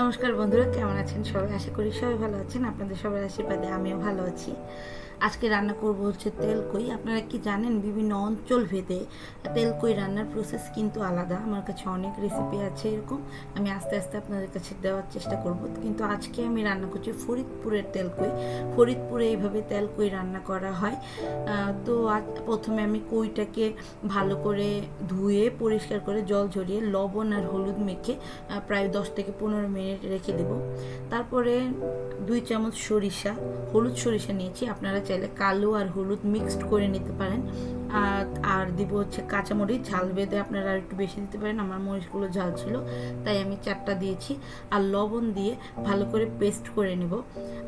নমস্কার বন্ধুরা, কেমন আছেন সবাই? আশা করি সবাই ভালো আছেন। আপনাদের সবার আশীর্বাদে আমিও ভালো আছি। আজকে রান্না করব হচ্ছে তেলকই আপনারা কি জানেন, বিভিন্ন অঞ্চল ভেদে তেলকই রান্নার প্রসেস কিন্তু আলাদা। আমার কাছে অনেক রেসিপি আছে এরকম। আমি আস্তে আস্তে আপনাদের কাছে দেওয়ার চেষ্টা করব। কিন্তু আজকে আমি রান্না করছি ফরিদপুরের তেলকই ফরিদপুরে এইভাবে তেলকই রান্না করা হয়। তো প্রথমে আমি কইটাকে ভালো করে ধুয়ে পরিষ্কার করে জল ঝরিয়ে লবণ আর হলুদ মেখে প্রায় দশ থেকে পনেরো মিনিট রেখে দেব। তারপরে দুই চামচ সরিষা, হলুদ সরিষা নিয়েছি। আপনারা চাইলে কালো আর হলুদ মিক্সড করে নিতে পারেন। আর দিব হচ্ছে কাঁচামরিচ। ঝাল বেঁধে আপনারা আর একটু বেশি দিতে পারেন। আমার মরিচগুলো ঝাল ছিল, তাই আমি চারটা দিয়েছি। আর লবণ দিয়ে ভালো করে পেস্ট করে নেব।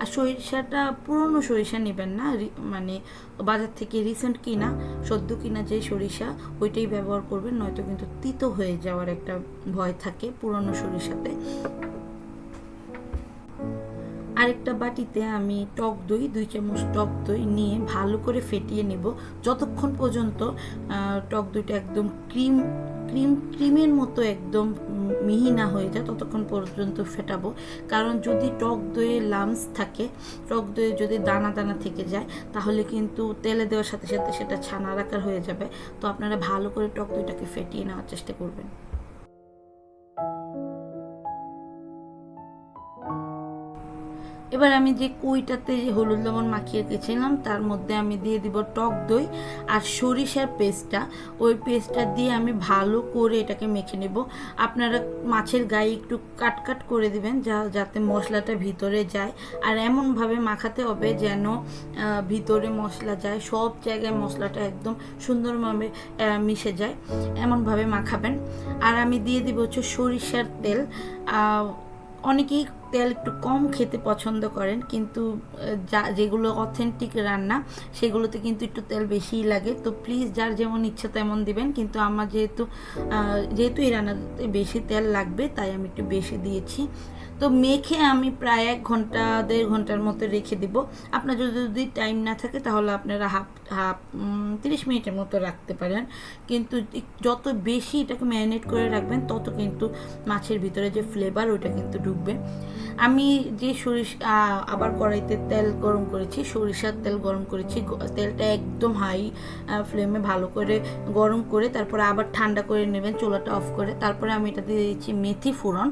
আর সরিষাটা, পুরনো সরিষা নেবেন না। মানে বাজার থেকে রিসেন্ট কিনা, সদ্য কিনা যে সরিষা, ওইটাই ব্যবহার করবেন। নয়তো কিন্তু তিতো হয়ে যাওয়ার একটা ভয় থাকে পুরনো সরিষাতে। আরেকটা বাটিতে আমি টক দই, দুই চামচ টক দই নিয়ে ভালো করে ফেটিয়ে নেব। যতক্ষণ পর্যন্ত টক দইটা একদম ক্রিম ক্রিম, ক্রিমের মতো একদম মিহি না হয়ে যায়, ততক্ষণ পর্যন্ত ফেটাবো। কারণ যদি টক দইয়ে লামস থাকে, টক দইয়ে যদি দানা দানা থেকে যায়, তাহলে কিন্তু তেলে দেওয়ার সাথে সাথে সেটা ছানার আকার হয়ে যাবে। তো আপনারা ভালো করে টক দইটাকে ফেটিয়ে নেওয়ার চেষ্টা করবেন। এবার আমি যে কইটাতে যে হলুদ লবণ মাখিয়ে রেখেছিলাম, তার মধ্যে আমি দিয়ে দিব টক দই আর সরিষার পেস্টটা। ওই পেস্টটা দিয়ে আমি ভালো করে এটাকে মেখে নেব। আপনারা মাছের গায়ে একটু কাট কাট করে দিবেন, যা, যাতে মশলাটা ভিতরে যায়। আর এমনভাবে মাখাতে হবে যেন ভিতরে মশলা যায়, সব জায়গায় মশলাটা একদম সুন্দরভাবে মিশে যায়। এমনভাবে মাখাবেন। আর আমি দিয়ে দিব হচ্ছে সরিষার তেল। অনেকেই তেল একটু কম খেতে পছন্দ করেন, কিন্তু যা, যেগুলো অথেন্টিক রান্না, সেগুলোতে কিন্তু একটু তেল বেশিই লাগে। তো প্লিজ যার যেমন ইচ্ছা তেমন দিবেন, কিন্তু আমার যেহেতু যেহেতু এই রান্নাতে বেশি তেল লাগবে, তাই আমি একটু বেশি দিয়েছি। তো মেখে আমি প্রায় এক ঘণ্টা, দেড় ঘণ্টার মতো রেখে দিব। আপনার যদি যদি টাইম না থাকে তাহলে আপনারা হাফ হাফ তিরিশ মিনিটের মতো রাখতে পারেন। কিন্তু যত বেশি এটাকে ম্যারিনেট করে রাখবেন, তত কিন্তু মাছের ভিতরে যে ফ্লেভার ওটা কিন্তু ঢুকবে। আমি যে সরিষ আবার কড়াইতে তেল গরম করেছি, সরিষার তেল গরম করেছি তেলটা একদম হাই ফ্লেমে ভালো করে গরম করে তারপরে আবার ঠান্ডা করে নেবেন, চুলাটা অফ করে। তারপরে আমি এটা দিয়ে দিচ্ছি মেথি ফোড়ন।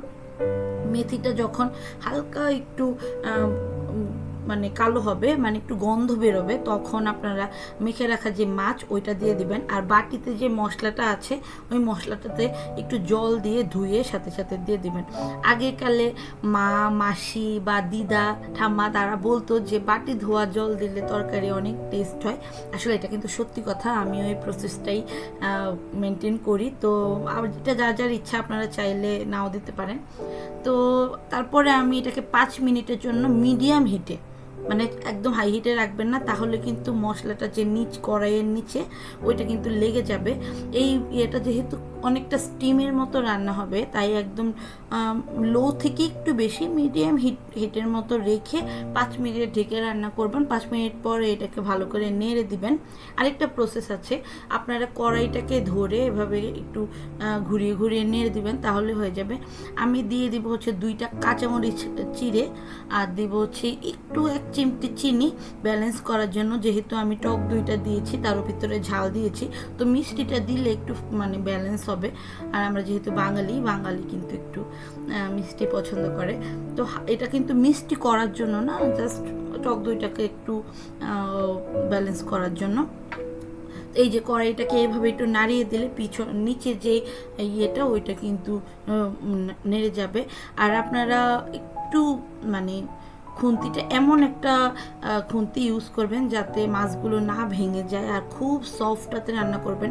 মেথিটা যখন হালকা একটু মানে কালো হবে মানে একটু গন্ধ বেরোবে, তখন আপনারা মেখে রাখা যে মাছ, ওইটা দিয়ে দিবেন। আর বাটিতে যে মশলাটা আছে, ওই মশলাটাতে একটু জল দিয়ে ধুয়ে সাথে সাথে দিয়ে দিবেন। আগেকালে মা, মাসি বা দিদা, ঠাম্মা তারা বলতো যে বাটি ধোয়া, জল দিলে তরকারি অনেক টেস্ট হয়। আসলে এটা কিন্তু সত্যি কথা আমি ওই প্রসেসটাই মেনটেন করি। তো এটা যা, যার ইচ্ছা আপনারা চাইলে নাও দিতে পারেন। তো তারপরে আমি এটাকে পাঁচ মিনিটের জন্য মিডিয়াম হিটে মানে একদম হাই হিটে রাখবেন না, তাহলে কিন্তু মশলাটা যে নিচ কড়াইয়ের নিচে, ওইটা কিন্তু লেগে যাবে। এই ইয়েটা যেহেতু অনেকটা স্টিমের মতো রান্না হবে, তাই একদম লো থেকে একটু বেশি মিডিয়াম হিট হিটের মতো রেখে পাঁচ মিনিট ঢেকে রান্না করবেন। পাঁচ মিনিট পরে এটাকে ভালো করে নেড়ে দিবেন। আরেকটা প্রসেস আছে, আপনারা কড়াইটাকে ধরে এভাবে একটু ঘুরিয়ে ঘুরিয়ে নেড়ে দিবেন, তাহলে হয়ে যাবে। আমি দিয়ে দিব হচ্ছে দুইটা কাঁচামরিচ চিড়ে, আর দিব হচ্ছে একটু এক চিমটি চিনি ব্যালেন্স করার জন্য, যেহেতু আমি টক দুইটা দিয়েছি তার ভিতরে ঝাল দিয়েছি। তো মিষ্টিটা দিলে একটু মানে ব্যালেন্স হবে। আর আমরা যেহেতু বাঙালি বাঙালি কিন্তু একটু মিষ্টি পছন্দ করে। তো এটা কিন্তু মিষ্টি করার জন্য না জাস্ট টক দইটাকে একটু ব্যালেন্স করার জন্য। এই যে কড়াইটাকে এভাবে একটু নাড়িয়ে দিলে পিছন, নিচে যে ইয়েটা, ওইটা কিন্তু নেড়ে যাবে। আর আপনারা একটু মানে খুন্তিটা এমন একটা খুন্তি ইউজ করবেন যাতে মাছগুলো না ভেঙে যায় আর খুব সফটটাতে রান্না করবেন।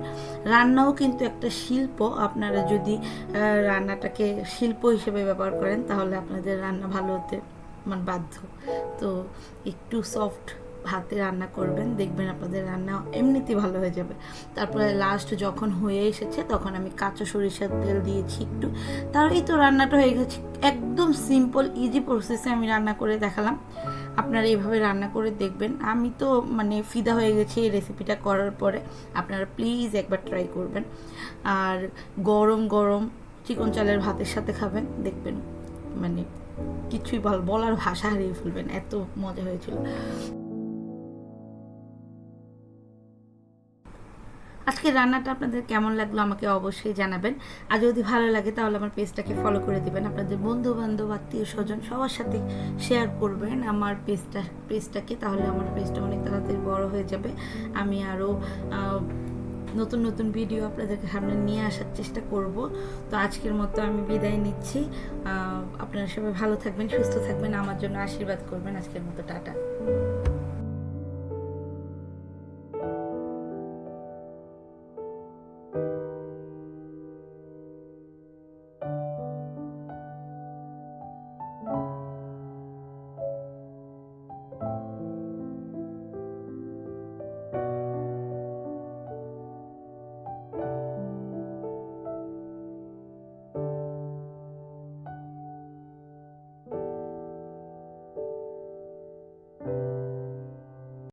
রান্নাও কিন্তু একটা শিল্প। আপনারা যদি রান্নাটাকে শিল্প হিসেবে ব্যবহার করেন তাহলে আপনাদের রান্না ভালো হতে মানে বাধ্য। তো একটু সফট হাতে রান্না করবেন দেখবেন আপনাদের রান্না এমনিতেই ভালো হয়ে যাবে। তারপরে লাস্ট যখন হয়ে এসেছে তখন আমি কাঁচা সরিষার তেল দিয়েছি একটু। তার এই তো রান্নাটা হয়ে গেছে। একদম সিম্পল ইজি প্রসেসে আমি রান্না করে দেখালাম। আপনারা এইভাবে রান্না করে দেখবেন। আমি তো মানে ফিদা হয়ে গেছি এই রেসিপিটা করার পরে। আপনারা প্লিজ একবার ট্রাই করবেন। আর গরম গরম চিকন চালের ভাতের সাথে খাবেন। দেখবেন মানে কিছুই বল- বলার ভাষা হারিয়ে ফেলবেন। এত মজা হয়েছিল। আজকে রান্নাটা আপনাদের কেমন লাগল আমাকে অবশ্যই জানাবেন। আর যদি ভালো লাগে তাহলে আমার পেজটাকে ফলো করে দিবেন। আপনাদের বন্ধু বান্ধব আত্মীয় স্বজন সবার সাথে শেয়ার করবেন আমার পেজটা, পেজটাকে, তাহলে আমার পেজটা অনেক তাড়াতাড়ি বড় হয়ে যাবে। আমি আরও নতুন নতুন ভিডিও আপনাদেরকে সামনে নিয়ে আসার চেষ্টা করব। তো আজকের মতো আমি বিদায় নিচ্ছি। আপনারা সবাই ভালো থাকবেন, সুস্থ থাকবেন, আমার জন্য আশীর্বাদ করবেন। আজকের মতো টাটা।